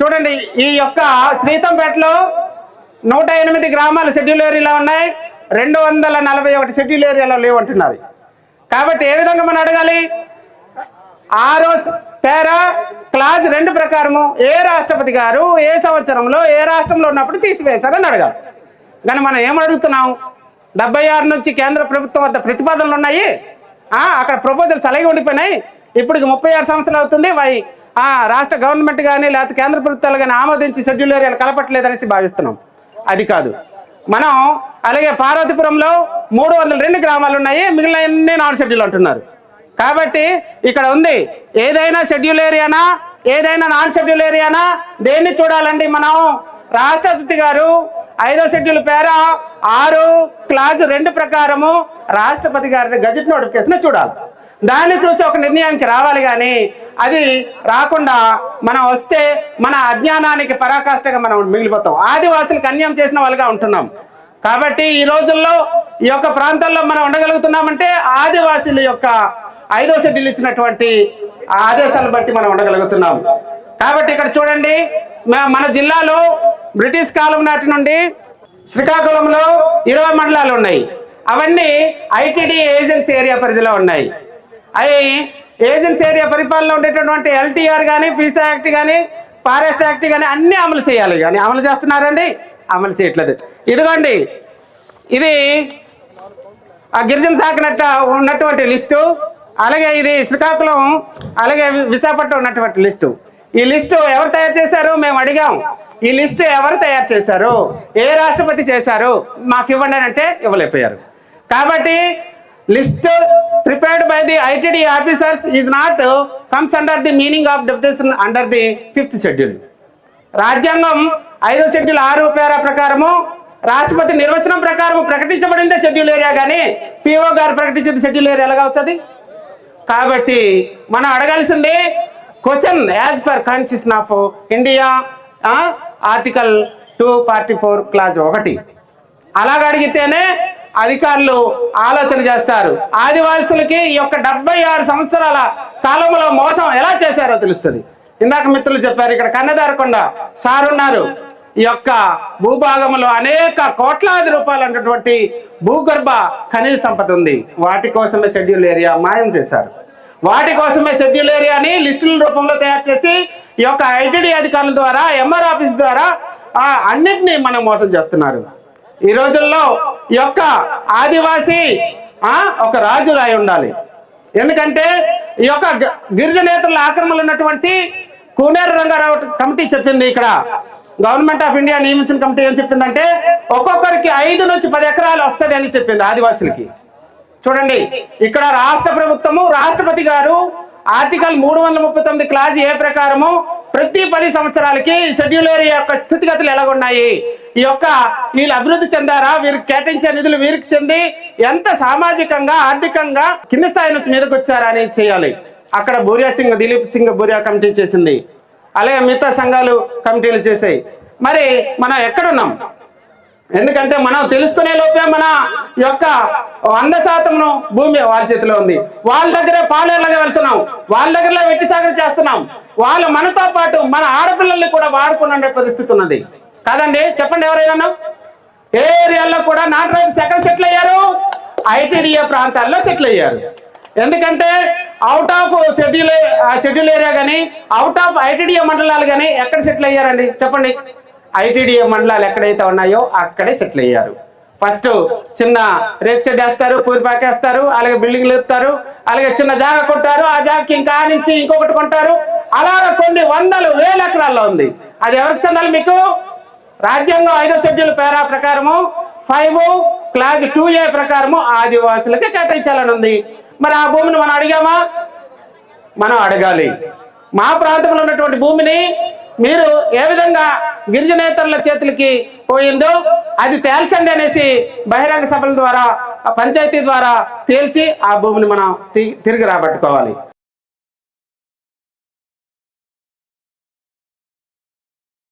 చూడండి ఈ యొక్క శ్రీతంపేటలో నూట ఎనిమిది గ్రామాలు షెడ్యూల్ ఏరియాలో ఉన్నాయి. రెండు వందల నలభై ఒకటి షెడ్యూల్ ఏరియాలో లేవంటున్నది. కాబట్టి ఏ విధంగా మనం అడగాలి? ఆరో పేరా క్లాజ్ రెండు ప్రకారము. ఏ రాష్ట్రపతి గారు ఏ సంవత్సరంలో ఏ రాష్ట్రంలో ఉన్నప్పుడు తీసివేశారని అడగాలి. కానీ మనం ఏం అడుగుతున్నాం? డెబ్బై ఆరు నుంచి కేంద్ర ప్రభుత్వం వద్ద ప్రతిపాదనలు ఉన్నాయి. అక్కడ ప్రపోజల్స్ అలాగే ఉండిపోయినాయి. ఇప్పటికి ముప్పై ఆరు సంవత్సరాలు అవుతుంది. వై రాష్ట్ర గవర్నమెంట్ కానీ లేకపోతే కేంద్ర ప్రభుత్వాలు కానీ ఆమోదించి షెడ్యూల్ ఏరియాలు కలపట్లేదనేసి భావిస్తున్నాం. అది కాదు. మనం అలాగే పార్వతీపురంలో మూడు వందల రెండు గ్రామాలు ఉన్నాయి మిగిలిన అన్ని నాన్ షెడ్యూల్ అంటున్నారు. కాబట్టి ఇక్కడ ఉంది ఏదైనా షెడ్యూల్ ఏరియానా ఏదైనా నాన్ షెడ్యూల్ ఏరియానా దేన్ని చూడాలండి మనం? రాష్ట్రపతి గారు ఐదో షెడ్యూల్ పేర ఆరు క్లాజ్ రెండు ప్రకారము రాష్ట్రపతి గారి గజెట్ నోటిఫికేషన్ చూడాలి. దాన్ని చూసి ఒక నిర్ణయానికి రావాలి కానీ అది రాకుండా మనం వస్తే మన అజ్ఞానానికి పరాకాష్ఠగా మనం మిగిలిపోతాం. ఆదివాసులకు అన్యాయం చేసిన వాళ్ళుగా ఉంటున్నాం. కాబట్టి ఈ రోజుల్లో ఈ యొక్క ప్రాంతాల్లో మనం ఉండగలుగుతున్నామంటే ఆదివాసుల యొక్క ఐదో షెడ్యూల్ ఇచ్చినటువంటి ఆదేశాలను బట్టి మనం ఉండగలుగుతున్నాం. కాబట్టి ఇక్కడ చూడండి మన జిల్లాలో బ్రిటిష్ కాలం నాటి నుండి శ్రీకాకుళంలో ఇరవై మండలాలు ఉన్నాయి. అవన్నీ ఐటీడీ ఏజెన్సీ ఏరియా పరిధిలో ఉన్నాయి. అవి ఏజెన్సీ ఏరియా పరిపాలన ఉండేటటువంటి ఎల్టీఆర్ కానీ పీసా యాక్ట్ కానీ ఫారెస్ట్ యాక్ట్ కానీ అన్నీ అమలు చేయాలి. కానీ అమలు చేస్తున్నారండి? అమలు చేయట్లేదు. ఇదిగోండి. ఇది ఆ గిరిజన శాఖ ఉన్నటువంటి లిస్టు. అలాగే ఇది శ్రీకాకుళం అలాగే విశాఖపట్నం ఉన్నటువంటి లిస్టు. ఈ లిస్టు ఎవరు తయారు చేశారు? మేము అడిగాం. ఈ లిస్టు ఎవరు తయారు చేశారు? ఏ రాష్ట్రపతి చేశారు? మాకు ఇవ్వండి అని అంటే ఇవ్వలేకపోయారు. కాబట్టి list prepared by the ITD officers is not comes under the meaning of deputation under the fifth schedule. రాజ్యాంగం ఐదో షెడ్యూల్ ఆరు పేరా ప్రకారము రాష్ట్రపతి నిర్వచనం ప్రకారం ప్రకటించబడిందే షెడ్యూల్ ఏరియా కానీ పిఓ గారు ప్రకటించింది షెడ్యూల్ ఏరియా ఎలాగ అవుతుంది? కాబట్టి మనం అడగాల్సింది question as per constitution of India article two forty four clause ఒకటి. అలాగ అడిగితేనే అధికారులు ఆలోచన చేస్తారు. ఆదివాసులకి ఈ యొక్క డెబ్బై ఆరు సంవత్సరాల కాలంలో మోసం ఎలా చేశారో తెలుస్తుంది. ఇందాక మిత్రులు చెప్పారు ఇక్కడ కన్నదారకొండ సార్ ఉన్నారు. ఈ యొక్క భూభాగంలో అనేక కోట్లాది రూపాయలు అన్నటువంటి భూగర్భ ఖనిజ సంపద ఉంది. వాటి కోసమే షెడ్యూల్ ఏరియా మాయం చేశారు. వాటి కోసమే షెడ్యూల్ ఏరియాని లిస్టుల రూపంలో తయారు చేసి ఈ యొక్క ఐటీడీ అధికారుల ద్వారా ఎంఆర్ ఆఫీస్ ద్వారా అన్నిటినీ మనం మోసం చేస్తున్నారు. ఈ రోజుల్లో యొక్క ఆదివాసి ఒక రాజు రాయి ఉండాలి. ఎందుకంటే ఈ యొక్క గ- గిరిజనేతల ఆక్రమణలు ఉన్నటువంటి కూనేరు రంగారావు కమిటీ చెప్పింది ఇక్కడ. గవర్నమెంట్ ఆఫ్ ఇండియా నియమించిన కమిటీ ఏం చెప్పిందంటే ఒక్కొక్కరికి ఐదు నుంచి పది ఎకరాలు వస్తుంది అని చెప్పింది ఆదివాసులకి. చూడండి ఇక్కడ రాష్ట్ర ప్రభుత్వము రాష్ట్రపతి గారు ఆర్టికల్ మూడు వందల ముప్పై తొమ్మిది క్లాజ్ ఏ ప్రకారము ప్రతి పది సంవత్సరాలకి షెడ్యూల్ ఏరియా యొక్క స్థితిగతులు ఎలాగున్నాయి? ఈ యొక్క వీళ్ళు అభివృద్ధి చెందారా? వీరికి కేటాయించే నిధులు వీరికి చెంది ఎంత సామాజికంగా ఆర్థికంగా కింది స్థాయి నుంచి మీదకి వచ్చారా అని చేయాలి. అక్కడ బూరియా సింగ్ దిలీప్ సింగ్ బూరియా కమిటీ చేసింది. అలాగే మిగతా సంఘాలు కమిటీలు చేసాయి. మరి మనం ఎక్కడున్నాం? ఎందుకంటే మనం తెలుసుకునే లోపే మన యొక్క వంద శాతంను భూమి వాళ్ళ చేతిలో ఉంది. వాళ్ళ దగ్గరే పాలేళ్ళగా వెళ్తున్నాం. వాళ్ళ దగ్గరలో వెట్టి సాగర చేస్తున్నాం. వాళ్ళు మనతో పాటు మన ఆడపిల్లల్ని కూడా వాడుకునే పరిస్థితి ఉన్నది. కాదండి చెప్పండి ఎవరైనా. ఏ ఏరియాల్లో కూడా నాన్ రైట్స్ ఎక్కడ సెటిల్ అయ్యారు. ఐటీడీఏ ప్రాంతాల్లో సెటిల్ అయ్యారు. ఎందుకంటే out of schedule schedule area కానీ అవుట్ ఆఫ్ ఐటీడీఏ మండలాలు కానీ ఎక్కడ సెటిల్ అయ్యారండి? చెప్పండి. ఐటీడీఏ మండలాలు ఎక్కడైతే ఉన్నాయో అక్కడే సెటిల్ అయ్యారు. ఫస్ట్ చిన్న రేక్ షెడ్ వేస్తారు పూరి పాకేస్తారు అలాగే బిల్డింగ్లు ఇస్తారు అలాగే చిన్న జాగ కొంటారు ఆ జాగకి ఇంకా నుంచి ఇంకొకటి కొంటారు. అలాగే కొన్ని వందలు వేల ఎకరాల్లో ఉంది. అది ఎవరికి చెందాలి మీకు? రాజ్యాంగం ఐదో షెడ్యూల్ పేరా ప్రకారము ఫైవ్ క్లాస్ టూ ఏ ప్రకారము ఆదివాసులకి కేటాయించాలని ఉంది మరి ఆ భూమిని మనం అడిగామా? మనం అడగాలి. మా ప్రాంతంలో ఉన్నటువంటి భూమిని మీరు ఏ విధంగా గిరిజనేతరుల చేతులకి పోయిందో అది తేల్చండి అనేసి బహిరంగ సభల ద్వారా పంచాయతీ ద్వారా తేల్చి ఆ భూమిని మనం తి- తిరిగి రాబట్టుకోవాలి.